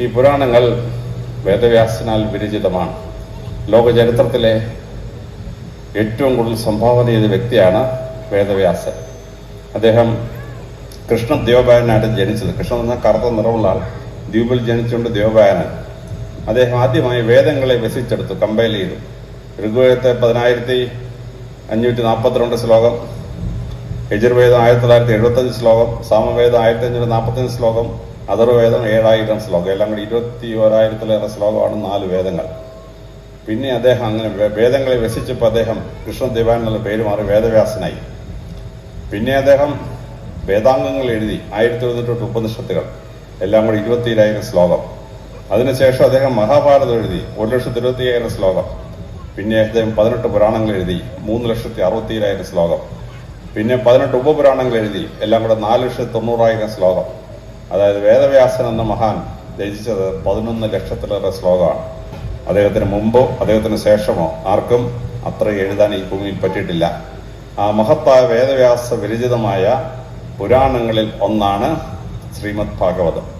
ഈ പുരാണങ്ങൾ വേദവ്യാസനാൽ വിരചിതമാണ്. ലോക ചരിത്രത്തിലെ ഏറ്റവും കൂടുതൽ സംഭാവന ചെയ്ത വ്യക്തിയാണ് വേദവ്യാസൻ. അദ്ദേഹം കൃഷ്ണ ദേവപായനായിട്ട് ജനിച്ചത്. കൃഷ്ണൻ എന്ന കറുത്ത നിറമുള്ള ആൾ. ദ്വീപിൽ ജനിച്ചുകൊണ്ട് ദേവപായനൻ അദ്ദേഹം ആദ്യമായി വേദങ്ങളെ വ്യസിച്ചെടുത്തു കമ്പയൽ ചെയ്തു. ഋഗ്വേദത്തെ പതിനായിരത്തി അഞ്ഞൂറ്റി നാൽപ്പത്തിരണ്ട് ശ്ലോകം യജുർവേദം ആയിരത്തി തൊള്ളായിരത്തി എഴുപത്തഞ്ച് ശ്ലോകം സാമവേദം ആയിരത്തി അഞ്ഞൂറ്റി നാൽപ്പത്തഞ്ച് ശ്ലോകം അഥർവേദം ഏഴായിരം ശ്ലോകം. എല്ലാം കൂടി ഇരുപത്തി ഓരായിരത്തിലേറെ ശ്ലോകമാണ് നാല് വേദങ്ങൾ. പിന്നെ അദ്ദേഹം അങ്ങനെ വേദങ്ങളെ വ്യസിച്ചപ്പോൾ അദ്ദേഹം കൃഷ്ണദേവാൻ എന്നുള്ള പേര് മാറി വേദവ്യാസനായി. പിന്നെ അദ്ദേഹം വേദാംഗങ്ങൾ എഴുതി ആയിരത്തി എഴുന്നൂറ്റി ഉപനിഷത്തുകൾ എല്ലാം കൂടി ഇരുപത്തിയേഴായിരം ശ്ലോകം. അതിനുശേഷം അദ്ദേഹം മഹാഭാരതം എഴുതി ഒരു ലക്ഷത്തി ഇരുപത്തി അയ്യായിരം ശ്ലോകം. പിന്നെ അദ്ദേഹം പതിനെട്ട് പുരാണങ്ങൾ എഴുതി മൂന്ന് ലക്ഷത്തി അറുപത്തിയേഴായിരം ശ്ലോകം. പിന്നെ പതിനെട്ട് ഉപപുരാണങ്ങൾ എഴുതി എല്ലാം കൂടെ നാല് ലക്ഷത്തി തൊണ്ണൂറായിരം ശ്ലോകം. അതായത് വേദവ്യാസൻ എന്ന മഹാൻ രചിച്ചത് പതിനൊന്ന് ലക്ഷത്തിലേറെ ശ്ലോകമാണ്. അദ്ദേഹത്തിന് മുമ്പോ അദ്ദേഹത്തിന് ശേഷമോ ആർക്കും അത്ര എഴുതാൻ ഈ ഭൂമിയിൽ പറ്റിയിട്ടില്ല. ആ മഹത്തായ വേദവ്യാസ വിരചിതമായ പുരാണങ്ങളിൽ ഒന്നാണ് ശ്രീമദ് ഭാഗവതം.